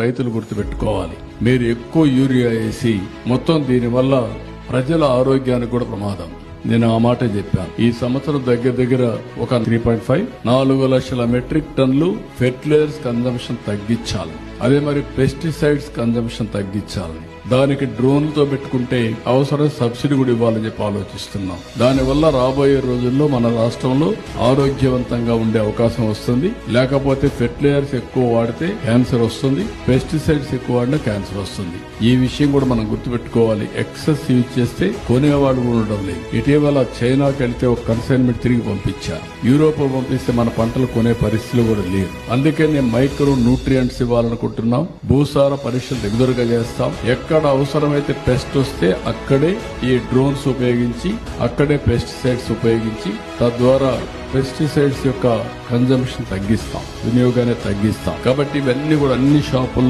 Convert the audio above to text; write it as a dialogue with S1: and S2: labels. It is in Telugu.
S1: రైతులు గుర్తుపెట్టుకోవాలి. మీరు ఎక్కువ యూరియా వేసి మొత్తం దీనివల్ల ప్రజల ఆరోగ్యానికి కూడా ప్రమాదం. నేను ఆ మాట చెప్పాను. ఈ సంవత్సరం దగ్గర దగ్గర ఒక త్రీ పాయింట్ ఫైవ్ నాలుగు లక్షల మెట్రిక్ టన్లు ఫెర్టిలైజర్స్ కన్జంప్షన్ తగ్గించాలి. అదే మరి పెస్టిసైడ్స్ కన్జంప్షన్ తగ్గించాలి దానికి డ్రోన్లతో పెట్టుకుంటే అవసరం సబ్సిడీ కూడా ఇవ్వాలని చెప్పి ఆలోచిస్తున్నాం. దానివల్ల రాబోయే రోజుల్లో మన రాష్ట్రంలో ఆరోగ్యవంతంగా ఉండే అవకాశం వస్తుంది. లేకపోతే ఫెర్టిలైజర్స్ ఎక్కువ వాడితే క్యాన్సర్ వస్తుంది. పెస్టిసైడ్స్ ఎక్కువ వాడినా క్యాన్సర్ వస్తుంది. ఈ విషయం కూడా మనం గుర్తుపెట్టుకోవాలి. ఎక్సెస్ యూజ్ చేస్తే కొనేవాడు కూడా ఉండడం లేదు. ఇటీవల చైనాకి వెళ్తే ఒక కన్సైన్మెంట్ తిరిగి పంపించారు. యూరోప్ పంపిస్తే మన పంటలు కొనే పరిస్థితులు కూడా లేవు. అందుకే నేను మైక్రో న్యూట్రియంట్స్ ఇవ్వాలనుకుంటున్నాను. ఇవ్వాలనుకుంటున్నాం భూసార పరీక్షలు రెగ్యులర్గా చేస్తాం. ఎక్కడ అవసరమైతే పెస్ట్ వస్తే అక్కడే ఈ డ్రోన్స్ ఉపయోగించి అక్కడే పెస్టిసైడ్స్ ఉపయోగించి తద్వారా పెస్టిసైడ్స్ యొక్క కన్జంప్షన్ తగ్గిస్తాం వినియోగాన్ని తగ్గిస్తాం. కాబట్టి ఇవన్నీ కూడా అన్ని షాపుల్లో